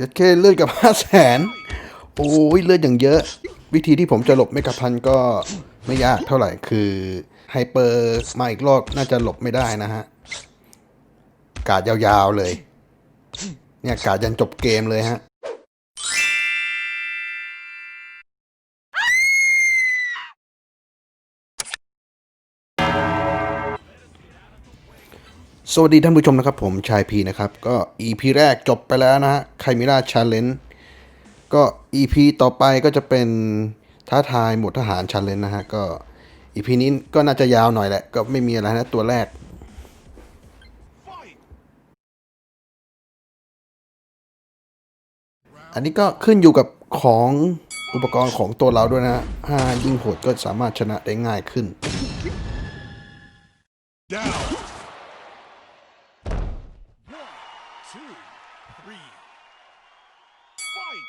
ยัดแค่เลือดกับห้าแสนโอ้ยเลือดอย่างเยอะ วิธีที่ผมจะหลบไม่กับพันก็ไม่ยากเท่าไหร่คือไฮเปอร์มาอีกรอบน่าจะหลบไม่ได้นะฮะ กาดยาวๆเลย เนี่ยกาดยันจบเกมเลยฮะ สวัสดีท่านผู้ชมนะครับ ผมชายพีนะครับ ก็ EP แรกจบไปแล้วนะฮะไคมิราชาเลนจ์ก็ EP ต่อไปก็จะเป็นท้าทายหมวดทหารชาเลนจ์นะฮะ ก็ EP นี้ก็น่าจะยาวหน่อยแหละ ก็ไม่มีอะไรนะตัวแรก อันนี้ก็ขึ้นอยู่กับของอุปกรณ์ของตัวเราด้วยนะฮะถ้ายิ่งโหดก็สามารถชนะได้ง่ายขึ้น Down. Two, three. Fight.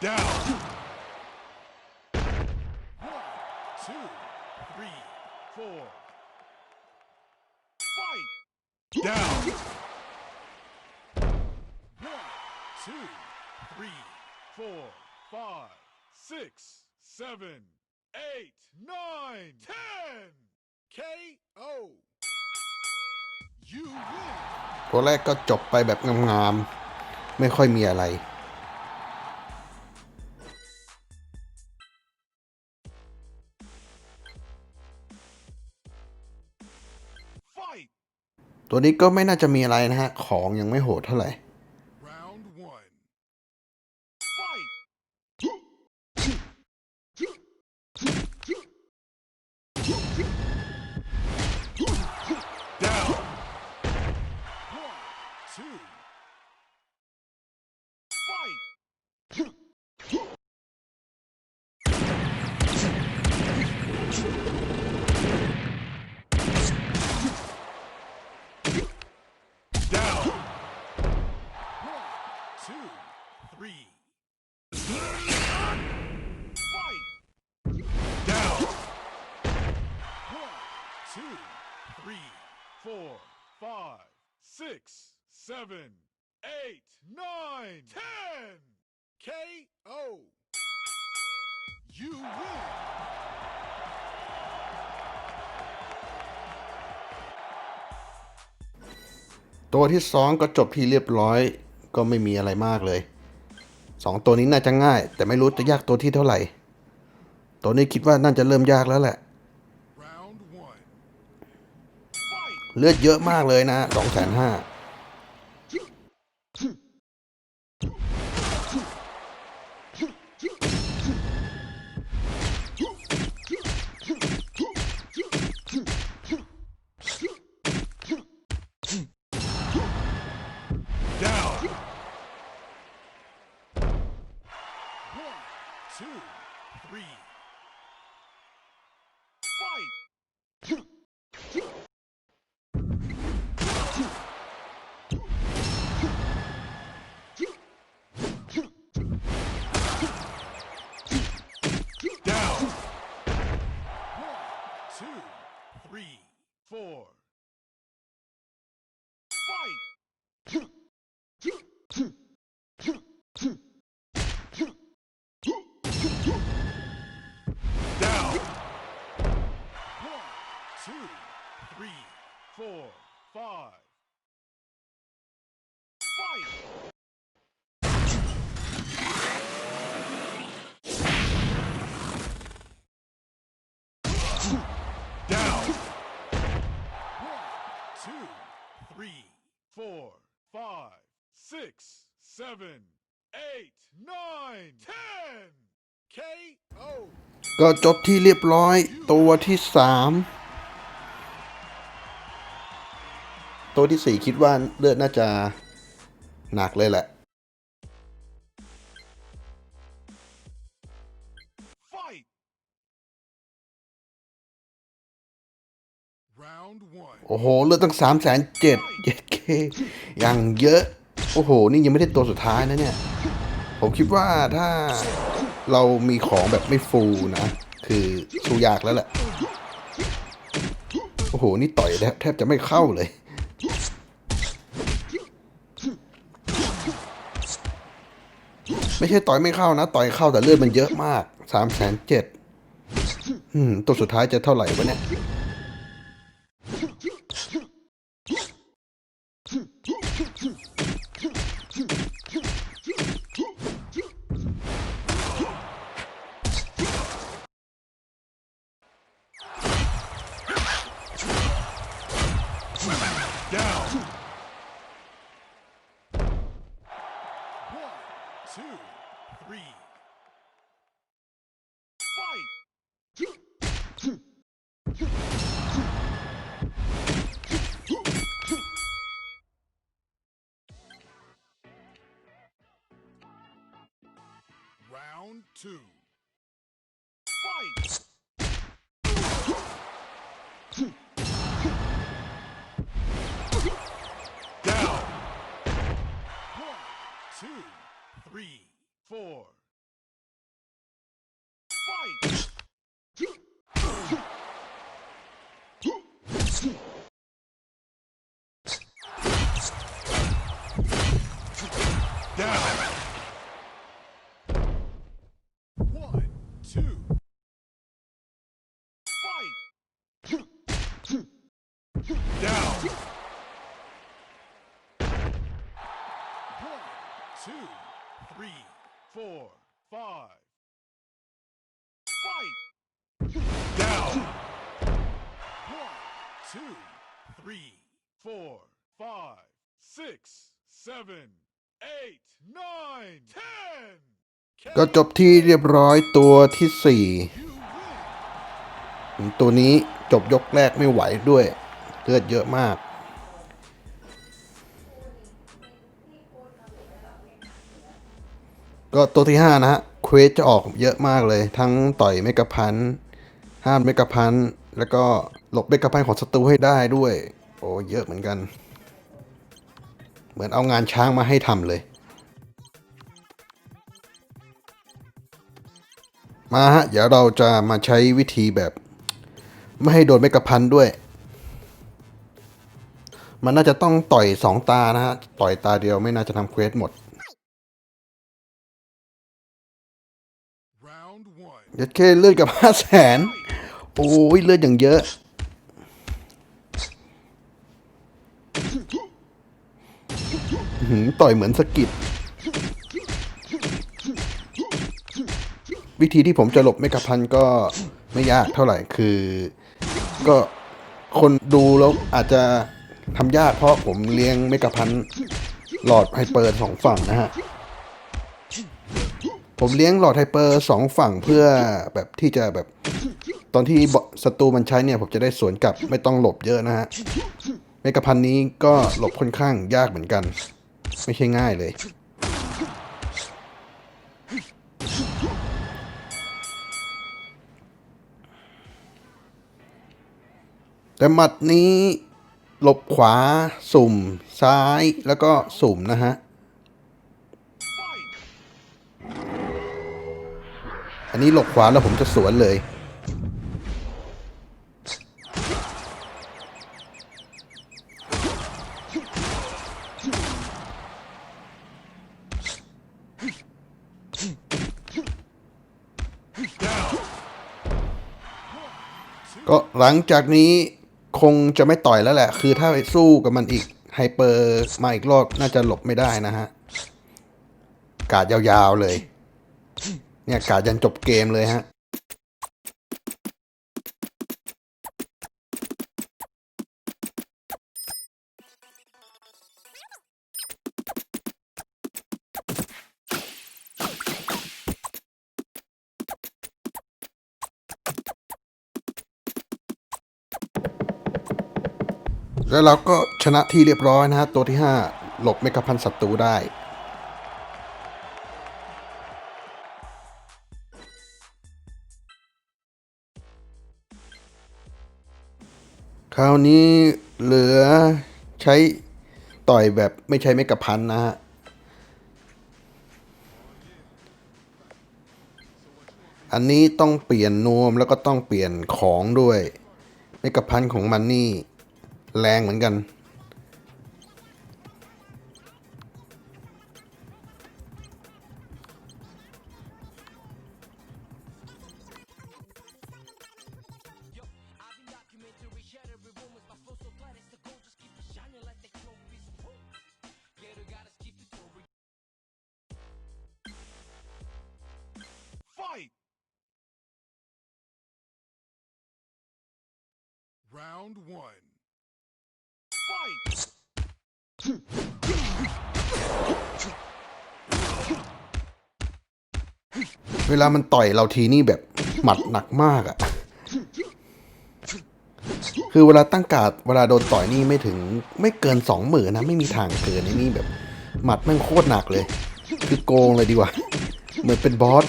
Down. One, two, three, four. Fight. Down. One, two, three, four, five, six, seven, eight, nine, ตัวแรกก็จบไปแบบงามๆ ไม่ค่อยมีอะไร Fight. ตัวนี้ก็ไม่น่าจะมีอะไรนะฮะ ของยังไม่โหดเท่าไหร่ Round one. Fight. Down. One, two. Fight. Down. One, two, three. Fight. Down. One, two, three, four, five, six, seven, eight, nine, ten. KO. You win. ตัวที่สองก็จบที่เรียบร้อย ก็ไม่มีอะไรมากเลยสองตัวนี้น่าจะง่าย แต่ไม่รู้จะยากตัวที่เท่าไหร่ ตัวนี้คิดว่าน่าจะเริ่มยากแล้วแหละ เลือดเยอะมากเลยนะสองแสนห้า four. Fight. Two, three, four, five, six, seven, eight, nine, ten. KO. ก็จบที่เรียบร้อยตัวที่สามตัวที่สี่คิดว่าเลือดน่าจะหนักเลยแหละ โอ้โห เลือดตั้งสามแสนเจ็ดเจ็ดเคอย่างเยอะ โอ้โห นี่ยังไม่ได้ตัวสุดท้ายนะเนี่ย ผมคิดว่าถ้าเรามีของแบบไม่ฟูนะ คือสู้ยากแล้วแหละ โอ้โห นี่ต่อยแทบจะไม่เข้าเลย ไม่ใช่ต่อยไม่เข้านะ ต่อยเข้าแต่เลือดมันเยอะมากสามแสนเจ็ดตัวสุดท้ายจะเท่าไหร่วะเนี่ย two. Fight! Down. One, two, three, four. Two, three, four, five. Fight! Down! One, two, three, four, five, six, seven, eight, nine, ten! ก็จบที่เรียบร้อยตัวที่สี่ You win! ตัวนี้จบยกแรกไม่ไหวด้วย เลือดเยอะมาก ก็ตัวที่ห้านะฮะเควสจะออกเยอะมากเลย ทั้งต่อยเมกะพันห้ามเมกะพันแล้วก็หลบเมกะพันของศัตรูให้ได้ด้วย โอ้เยอะเหมือนกัน เหมือนเอางานช้างมาให้ทำเลย มาฮะ เดี๋ยวเราจะมาใช้วิธีแบบ ไม่ให้โดนเมกะพันด้วย มันน่าจะต้องต่อยสองตานะฮะ ต่อยตาเดียวไม่น่าจะทำเควสหมด ยัดเคเลือดกับห้าแสนโอ้ยเลือดอย่างเยอะหือต่อยเหมือนสกิดวิธีที่ผมจะหลบเมกะพันก็ไม่ยากเท่าไหร่คือ ก็คนดูแล้วอาจจะทำยากเพราะผมเลี้ยงเมกะพันหลอดไฮเปอร์สองฝั่งนะฮะ ผมเลี้ยงหลอดไฮเปอร์สองฝั่งเพื่อแบบที่จะแบบ ตอนที่ศัตรูมันใช้เนี่ย ผมจะได้สวนกลับไม่ต้องหลบเยอะนะฮะเมกะพันนี้ก็หลบค่อนข้างยากเหมือนกัน ไม่ใช่ง่ายเลย แต่หมัดนี้หลบขวาสุ่มซ้ายแล้วก็สุ่มนะฮะ อันนี้หลบขวาแล้วผมจะสวนเลย ก็หลังจากนี้คงจะไม่ต่อยแล้วแหละ คือถ้าไปสู้กับมันอีกไฮเปอร์มาอีกรอบน่าจะหลบไม่ได้นะฮะ กาดยาวๆเลย เนี่ยกาดยันจบเกมเลยฮะแล้วเราก็ชนะที่เรียบร้อยนะฮะ ตัวที่ 5 หลบเมกะพันศัตรูได้ คราวนี้เหลือใช้ต่อยแบบไม่ใช้เมกะพันนะฮะ อันนี้ต้องเปลี่ยนนวมแล้วก็ต้องเปลี่ยนของด้วยเมกะพันของมันนี่แรงเหมือนกัน Round one. Fight! เวลามันต่อยเราทีนี่แบบหมัดหนักมากอะ่ะคือเวลาตั้งการ์ดเวลาโดนต่อยนี่ไม่ถึงไม่เกินสองหมื่นนะ ไม่มีทางเกินนี่แบบ หมัดแม่งโคตรหนักเลย คือโกงเลยดีกว่า เหมือนเป็นบอส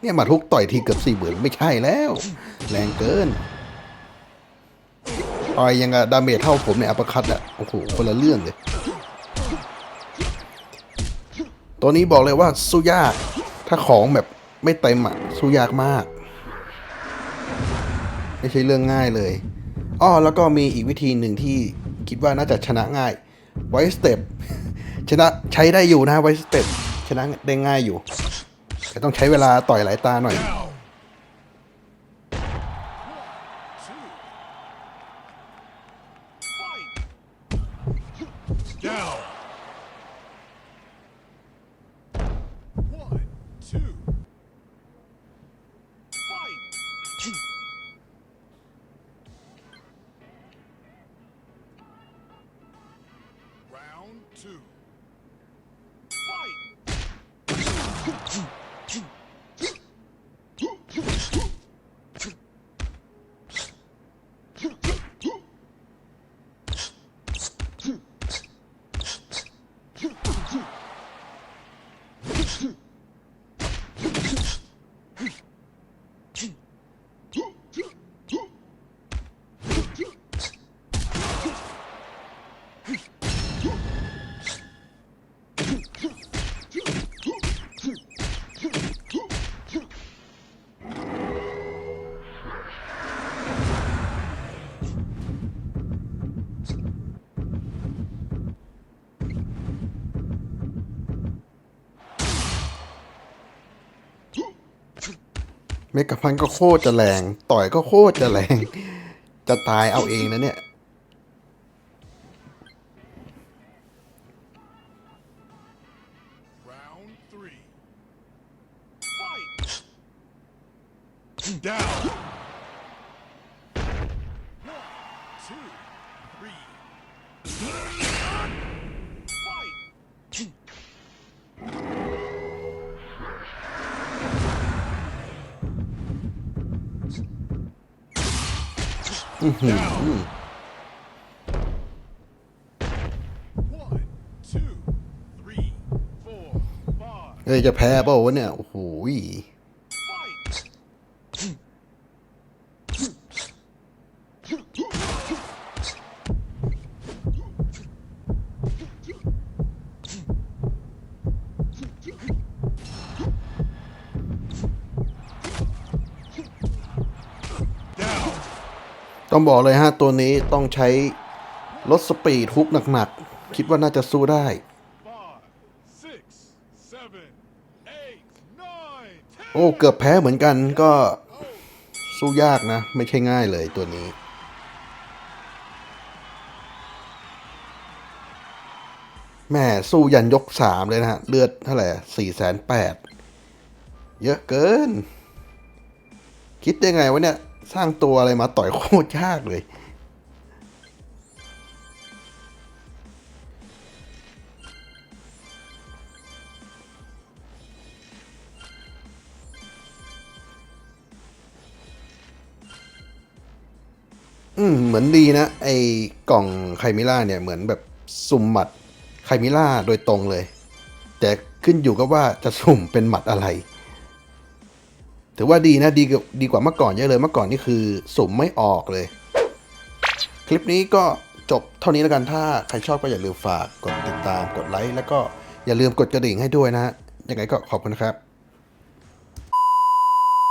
เนี่ยหมัดทุกต่อยทีเกือบสี่หมื่นไม่ใช่แล้ว แรงเกินต่อยยังกับดาเมจเท่าผมในอัปคัตอะโอ้โหคนละเรื่องเลย ตัวนี้บอกเลยว่าสู้ยาก ถ้าของแบบไม่เต็มอะสู้ยากมาก ไม่ใช่เรื่องง่ายเลยอ้อแล้วก็มีอีกวิธีหนึ่งที่คิดว่าน่าจะชนะง่ายไวสเต็ปชนะใช้ได้อยู่นะไวสเต็ปชนะได้ง่ายอยู่ แต่ต้องใช้เวลาต่อยหลายตาหน่อย Round เมกะพันก็โคตรจะแรง ต่อยก็โคตรจะแรง จะตายเอาเองนะเนี่ย อื้อหือเฮ้ยจะแพ้เปล่าวะเนี่ย โอ้โห Fight! ต้องบอกเลยฮะ ตัวนี้ต้องใช้รถสปีดฮุกหนักๆ คิดว่าน่าจะสู้ได้ Five, six, seven, eight, nine, ten. โอ้เกือบแพ้เหมือนกันก็สู้ยากนะ ไม่ใช่ง่ายเลยตัวนี้ แม่สู้ยันยกสามเลยนะฮะ เลือดเท่าไหร่สี่แสนแปดเยอะเกิน คิดได้ไงวะเนี่ย สร้างตัวอะไรมาต่อยโคตรยากเลย อืม เหมือนดีนะ ไอ้กล่องไคมิล่าเนี่ย เหมือนแบบสุ่มหมัดไคมิล่าโดยตรงเลย แต่ขึ้นอยู่กับว่าจะสุ่มเป็นหมัดอะไร ถือว่าดีนะดีกว่าดีกว่าเมื่อก่อนเยอะเลยเมื่อก่อนนี่คือสุ่มไม่ออกเลย คลิปนี้ก็จบเท่านี้แล้วกันถ้าใครชอบก็อย่าลืมฝากกดติดตามกดไลค์แล้วก็อย่าลืมกดกระดิ่งให้ด้วยนะฮะยังไงก็ขอบคุณครับ